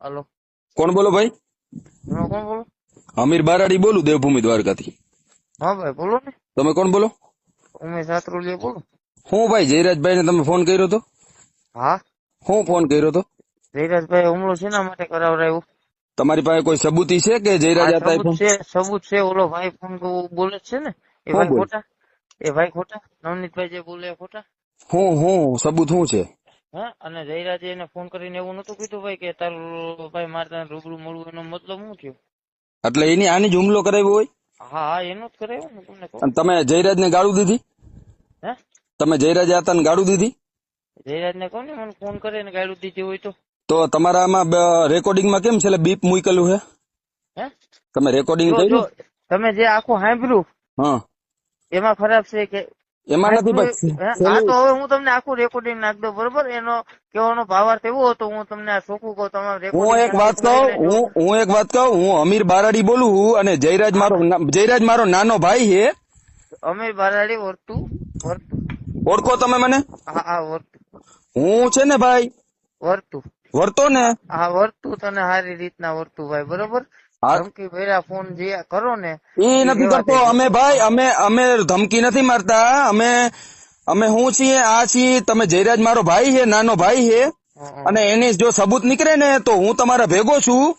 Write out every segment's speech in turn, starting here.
હાલો. કોણ બોલો ભાઈ? કોણ બોલો? અમીર બારાડી બોલું દેવભૂમિ દ્વારકાથી. હા ભાઈ બોલો ને. તમે કોણ બોલો? ઉમેશ સાત્રોલિયા બોલો. હું ભાઈ જયરાજભાઈ ને તમે ફોન કર્યો તો? હા. હું ફોન કર્યો તો? જયરાજભાઈ હુમલો શેના માટે કરાવડાવ્યો તમારી પાસે કોઈ સબૂતી છે કે જયરાજ હતા ફોન છે સબૂત છે ઓલો ભાઈ ફોન બોલે છે ને. એ ભાઈ ખોટા એ ભાઈ ખોટા નવનીતભાઈ જે બોલે ખોટા. હું હું સબૂત શું છે? હા અને જયરાજે એને ફોન કરીને એવું નતું કીધું ભાઈ કે તારું ભાઈ મારે તને રૂબરૂ મળવું એનો મતલબ શું થયો? એટલે એની આની જ હુમલો કરાવ્યો હોય? હા હા એનો જ કરાવ્યો ને તમને કહું. અને તમે જયરાજ ને ગાળું દીધી? હે? તમે જયરાજ હતા ને ગાળું દીધી? જયરાજ ને કહું ને મને ફોન કરે ને ગાળું દીધી હોય તો? તો તમારામાં રેકોર્ડિંગમાં કેમ છે બીપ મૂકેલું છે હે? તમે રેકોર્ડિંગ કર્યું? તમે જે આખું સાંભળ્યું હા. એમાં ખરાબ છે કે એમાં નથી આ તો હવે હું તમને આખું રેકોર્ડિંગ નાખ દઉં બરોબર? એનો કહેવાનો ભાવાર્થ એવો હતો હું તમને આ ચોખ્ખું કહું તમારે હું એક વાત કહું હું હું એક વાત કહું હું અમીર બારાડી બોલું છું અને જયરાજ મારો જયરાજ મારો નાનો ભાઈ છે. અમીર બારાડી વર્તું વર્તું. ઓળખો તમે મને? હા હા વર્તું. હું છે ને ભાઈ? વર્તું. વર્તો ને? હા વર્તું તને સારી રીતના વર્તું ભાઈ બરોબર. ધમકી ભર્યા ફોન જે કરો ને. એ નથી કરતો. અમે ભાઈ અમે અમે ધમકી નથી મારતા. અમે અમે હું છીએ આ છીએ. તમે જયરાજ મારો ભાઈ છે નાનો ભાઈ છે. અને એની જો સબૂત નીકળે ને તો હું તમારા ભેગો છું.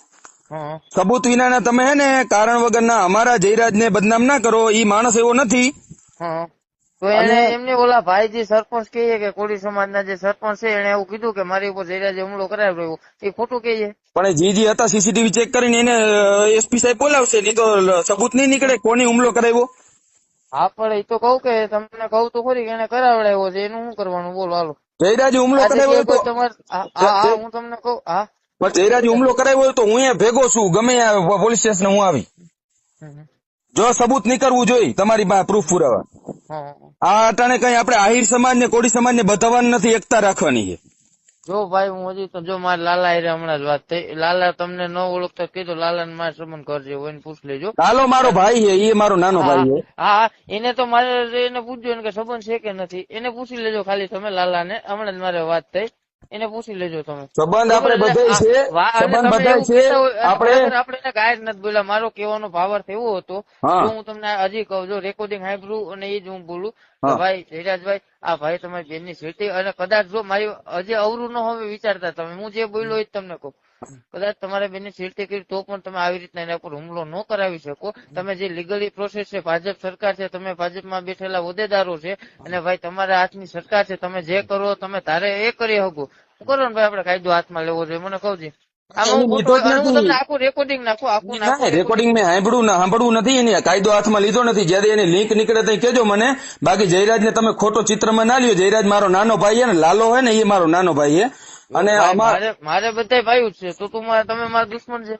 સબૂત વિનાના તમે હે ને કારણ વગરના અમારા જયરાજ ને બદનામ ના કરો. ઈ માણસ એવો નથી. તો એને એમને ઓલા ભાઈજી સરપંચ કહીએ કે કોળી સમાજના જે સરપંચ છે એને એવું કીધું કે મારી ઉપર જયરાજે હુમલો કરાવ્યો એ ખોટું કહીએ. પણ એ જી જી હતા સીસીટીવી ચેક કરીને એને એસપી સાહેબ બોલાવશે નહીં તો સબૂત નહીં નીકળે કોની હુમલો કરાવ્યો? હા પણ એ તો કહું કે તમને કહું તો ખરી કે એને કરાવડાવ્યો છે એનું શું કરવાનું? બોલો હાલો. જયરાજે હુમલો કરાવ્યો તો તમારે હા હા, તમને કહું હા. પણ જયરાજી હુમલો કરાવ્યો હોય તો હું અહીંયા ભેગો છું ગમે પોલીસ સ્ટેશન હું આવી. જો સબૂત નીકળવું જોઈએ તમારી પાસે પ્રૂફ પુરાવા. આ અટાણે કઈ આપણે આહિર સમાજ ને કોળી સમાજ ને બધાવાનું નથી એકતા રાખવાની છે. જો ભાઈ હું હજી તો જો મારા લાલા હારે હમણાં જ વાત થઈ. લાલા તમને ન ઓળખતા કીધું લાલા ને મારા સંબંધ કરજે હોય ને પૂછ લેજો. લાલો મારો ભાઈ છે એ મારો નાનો ભાઈ છે. હા એને તો મારે એને પૂછજો કે સંબંધ છે કે નથી? એને પૂછી લેજો ખાલી તમે લાલા ને હમણાં જ મારે વાત થઈ. એને પૂછી લેજો તમે સંબંધ આપણે બધાય છે સંબંધ બધાય છે આપણે આપણે એને જ નથી બોલ્યા મારો કહેવાનો ભાવાર્થ એવો હતો હા. હું તમને હજી કહું જો રેકોર્ડિંગ સાંભળું અને એ જ હું બોલું. ભાઈ ધીરાજભાઈ આ ભાઈ તમારી બેનની સેટી અને કદાચ જો મારી હજી અવરું ન હોય વિચારતા તમે હું જે બોલ્યો એ તમને કહું. કદાચ તમારા બેનની સેટી કરી તો પણ તમે આવી રીતના એના પર હુમલો ન કરાવી શકો. તમે જે લીગલી પ્રોસેસ છે ભાજપ સરકાર છે તમે ભાજપમાં બેઠેલા હોદ્દેદારો છે અને ભાઈ તમારા હાથની સરકાર છે તમે જે કરો તમે તારે એ કરી શકો. કરો ને ભાઈ આપણે કાયદો હાથમાં લેવો જોઈએ? મને કહું છું રેકોર્ડિંગ મેં સાંભળ્યું ના સાંભળવું નથી એની કાયદો હાથમાં લીધો નથી. જયારે એની લિંક નીકળે તો કેજો મને બાકી જયરાજ ને તમે ખોટો ચિત્રમાં ના લ્યો. જયરાજ મારો નાનો ભાઈ ને લાલો હોય ને એ મારો નાનો ભાઈ અને મારે બધા ભાઈ છે. તો તું તમે મારા દુશ્મન છે.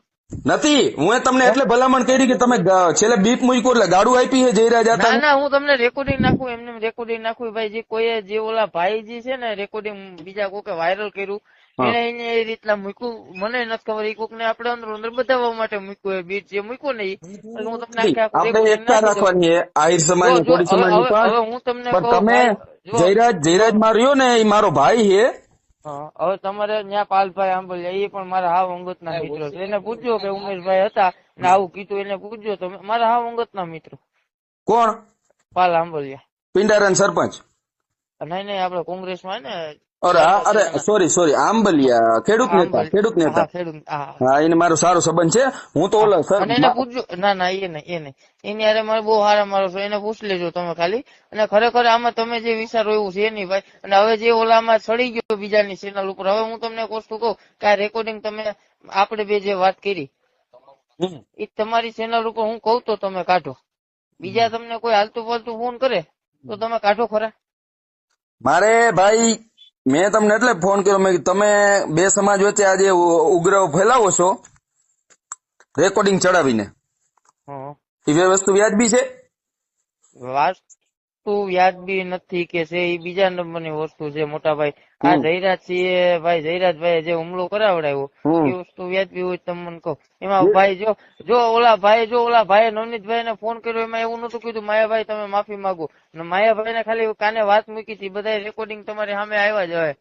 નથી. હું એ તમને એટલે ભલામણ કરી કે તમે છેલ્લે બીપ મૂક્યું એટલે ગાડું આપી છે જયરાજ હતા ના હું તમને રેકોર્ડિંગ નાખું એમને રેકોર્ડિંગ નાખું. ભાઈ જે કોઈ જે ઓલા ભાઈ જે છે ને રેકોર્ડિંગ બીજા કોકે વાયરલ કર્યું. એને એને એ રીતના મૂક્યું. મને નથી ખબર એ કોક ને આપડે અંદર અંદર બતાવવા માટે મૂક્યું એ બીટ જે મૂક્યું ને હું તમને આપણે એકતા રાખવાની આહિર સમાજ કોળી સમાજ હવે- હું તમને પણ તમે જયરાજ જયરાજ માર્યો ને એ મારો ભાઈ છે. હવે તમારે ત્યાં પાલભાઈ આંબલિયા એ પણ મારા હાવ અંગતના મિત્રો છે. એને પૂછ્યો કે ઉમેશભાઈ હતા ને આવું કીધું એને પૂછ્યો તમે. મારા હાવ અંગતના મિત્રો. કોણ? પાલ આંબલિયા. પિંડારન સરપંચ. નહીં નહીં આપડે કોંગ્રેસમાં ને અરે અરે સોરી સોરી આંબલિયા ખેડૂત નેતા ખેડૂત નેતા. હા, એને મારો સારો સંબંધ છે. હું તો ઓલા સર એને પૂછજો ના ના એ નહીં એ નહીં. એની હારે મારે બહુ સારા મારો છો. એને પૂછ લેજો તમે ખાલી. અને ખરેખર આમાં તમે જે વિચારો એવું છે નહીં ભાઈ. અને હવે જે ઓલામાં ચડી ગયો બીજાની ચેનલ ઉપર હવે હું તમને એક કહું કે આ રેકોર્ડિંગ તમે આપણે બે જે વાત કરી. એ તમારી ચેનલ ઉપર હું કહું તો તમે કાઢો. બીજા તમને કોઈ હાલતું ફાલતું ફોન કરે તો તમે કાઢો ખરા. મારે ભાઈ મેં તમને એટલે ફોન કર્યો મેં તમે બે સમાજ વચ્ચે આજે ઉગ્ર ફેલાવો છો રેકોર્ડિંગ ચડાવીને. એ વસ્તુ વ્યાજબી છે વાસ્તુ વ્યાજબી નથી કે છે એ બીજા નંબરની વસ્તુ છે મોટા ભાઈ આ. જયરાજ સિંહે ભાઈ જયરાજભાઈ જે હુમલો કરાવડાવ્યો. એ વસ્તુ વ્યાજબી હોય તમને મને કહો. એમાં ભાઈ જો જો ઓલા ભાઈ જો ઓલા ભાઈ નવનીતભાઈ ને ફોન કર્યો એમાં એવું નતું કીધું માયાભાઈ તમે માફી માંગો. અને માયાભાઈ ને ખાલી કાને વાત મૂકી હતી બધા રેકોર્ડિંગ તમારી સામે આવ્યા જ હવે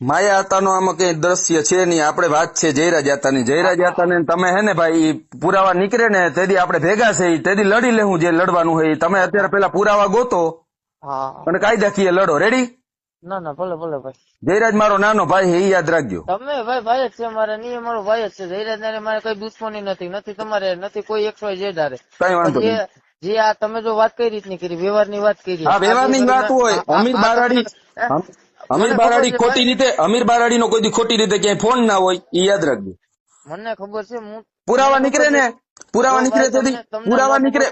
માયા આતાનો આમાં કઈ દ્રશ્ય છે નહીં? આપણે વાત છે જયરાજ આતાની જયરાજ આતાને તમે હે ને ભાઈ પુરાવા નીકળે ને તેથી આપણે ભેગા છે તેથી લડી લેવું જે લડવાનું હોય તમે અત્યારે પેલા પુરાવા ગોતો. અને કાયદાકીય લડો. રેડી ના ના ભલે ભલે ભાઈ. જયરાજ મારો નાનો ભાઈ એ યાદ રાખજો. તમે ભાઈ ભાઈ જ છે મારે નહીં મારો ભાઈ જ છે. જયરાજ ને મારે કઈ દુશ્મની નથી. નથી તમારે નથી કોઈ એકસો જેડ હારે કઈ વાંધો જે નહીં. જે આ તમે જો વાત કઈ રીતની કરી વ્યવહારની વાત કરી. હા વ્યવહારની વાત હોય. અમીર બારાડી અમીર બારાડી ખોટી રીતે અમીર બારાડી નો કોઈ દી ખોટી રીતે ક્યાંય ફોન ના હોય એ યાદ રાખજો. મને ખબર છે હું પુરાવા નીકળે ને? પુરાવા નીકળે તમને પુરાવા નીકળે.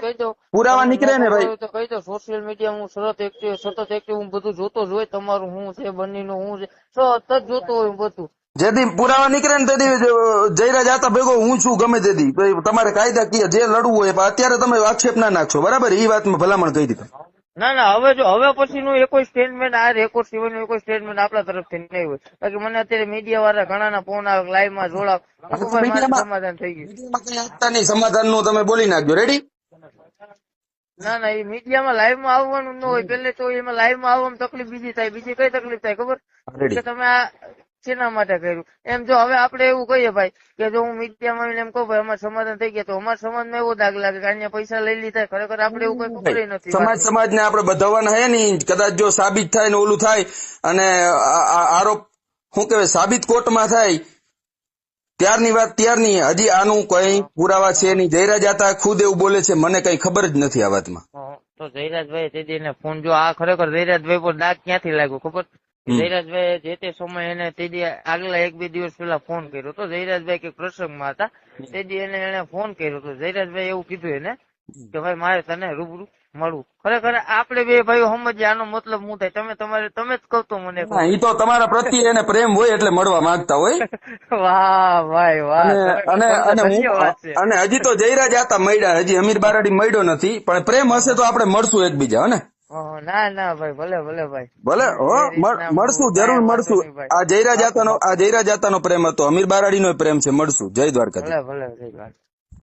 પુરાવા નીકળે ને ભાઈ? તો કહી દો સોશિયલ મીડિયા હું સતત એક્ટિવ સતત એક્ટિવ હું બધું જોતો જ હોય તમારું હું છે બંનેનું હું છે સતત જોતો હોય બધું. જેથી પુરાવા નીકળે ને તેથી જયરાજ આતા ભેગો હું છું ગમે તેથી તમારે તમારે કાયદાકીય જે લડવું હોય અત્યારે તમે આક્ષેપ ના નાખશો બરાબર? એ વાતમાં ભલામણ કહી દીધું. ના ના હવે જો હવે પછીનું એ કોઈ સ્ટેટમેન્ટ આ રેકોર્ડ સિવાયનું કોઈ સ્ટેટમેન્ટ આપણા તરફથી નહીં હોય. બાકી મને અત્યારે મીડિયા વાળા ઘણાના ફોન આવે લાઈવમાં જોડાવ. સમાધાન થઈ ગયું. સમાધાનનું તમે બોલી નાખજો. રેડી ના ના એ મીડિયામાં લાઈવમાં આવવાનું ન હોય. પેલે તો એમાં લાઈવમાં આવવામાં તકલીફ બીજી થાય બીજી કઈ તકલીફ થાય ખબર? કે તમે આ શેના માટે કર્યું? એમ જો હવે આપણે એવું કહીએ ભાઈ કે જો હું મીડિયામાં એમ કહું ભાઈ અમારે સમાધાન થઈ ગયા તો અમારા સમાજમાં એવો દાગ લાગે કે અહીંયા પૈસા લઈ લીધા. ખરેખર આપણે એવું કઈ ખબર નથી સમાજ સમાજ ને આપડે બધાવાના હે નહીં કદાચ જો સાબિત થાય ને ઓલું થાય અને આરોપ શું કહેવાય સાબિત કોર્ટમાં થાય ત્યારની વાત ત્યારની હજી આનું કઈ પુરાવા છે નહીં. જયરાજ આતા ખુદ એવું બોલે છે મને કઈ ખબર જ નથી આ વાતમાં. તો જયરાજભાઈ તે ફોન જો આ ખરેખર જયરાજભાઈ પર દાગ ક્યાંથી લાગ્યો ખબર. જયરાજભાઈ જે તે સમયે એને તે દી આગલા એક બે દિવસ પહેલા ફોન કર્યો હતો. જયરાજભાઈ કે પ્રસંગમાં હતા. તે દી એને એને ફોન કર્યો તો જયરાજભાઈ એવું કીધું એને કે ભાઈ મારે તને રૂબરૂ મળવું. ખરેખર આપણે બે ભાઈઓ સમજીએ આનો મતલબ હું થાય? તમે તમારે તમે જ કહો મને એ તો તમારા પ્રત્યે એને પ્રેમ હોય એટલે મળવા માંગતા હોય. વાહ ભાઈ વાહ. અને અને અને છે. અને હજી તો જયરાજ આતા મળ્યા. હજી અમીર બારાડી મળ્યો નથી. પણ પ્રેમ હશે તો આપણે મળશું એકબીજા ઓહો, ના ના ભાઈ ભલે ભલે ભાઈ. ભલે હો એ મળ- રીતના મળશું જરૂર મળશું. આ જયરાજ આતાનો આ પ્રેમ હતો અમીર બારાડીનો પ્રેમ છે મળશું. જય દ્વારકાધીશ ભલે ભલે જય દ્વારકા.